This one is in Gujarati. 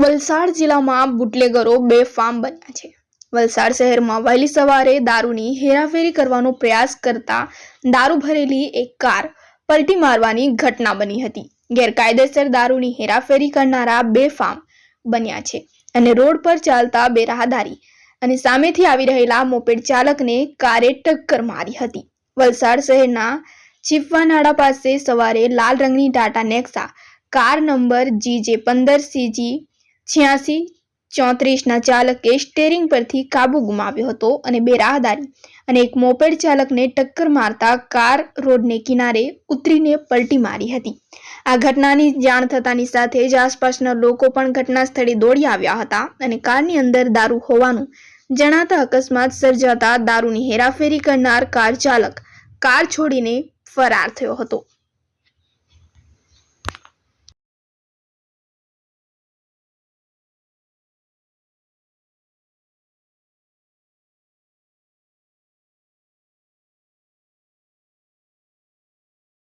વલસાડ જિલ્લામાં બુટલેગરો બેફામ બન્યા છે. વલસાડ શહેરમાં વહેલી સવારે દારૂની હેરાફેરી કરવાનો પ્રયાસ કરતા દારૂ ભરેલી એક કાર પલટી મારવાની ઘટના બની હતી. ગેરકાયદેસર દારૂની હેરાફેરી કરનારા બેફામ બન્યા છે અને રોડ પર ચાલતા બે રાહદારી અને સામેથી આવી રહેલા મોપેડ ચાલકને કારે ટક્કર મારી હતી. વલસાડ શહેરના ચીફવાનાડા પાસે સવારે લાલ રંગની Tata Nexa car number G J પંદર સીજી છ્યાસી ચોત્રીસના ચાલકે સ્ટેરિંગ પરથી કાબુ ગુમાવ્યો હતો અને બે રાહદારી અને એક મોપેડ ચાલકને ટક્કર મારતા કાર રોડને કિનારે ઉતરીને પલટી મારી હતી. આ ઘટનાની જાણ થતાની સાથે જ આસપાસના લોકો પણ ઘટના સ્થળે દોડી આવ્યા હતા અને કારની અંદર દારૂ હોવાનું જણાતા અકસ્માત સર્જાતા દારૂની હેરાફેરી કરનાર કાર ચાલક કાર છોડીને ફરાર થયો હતો.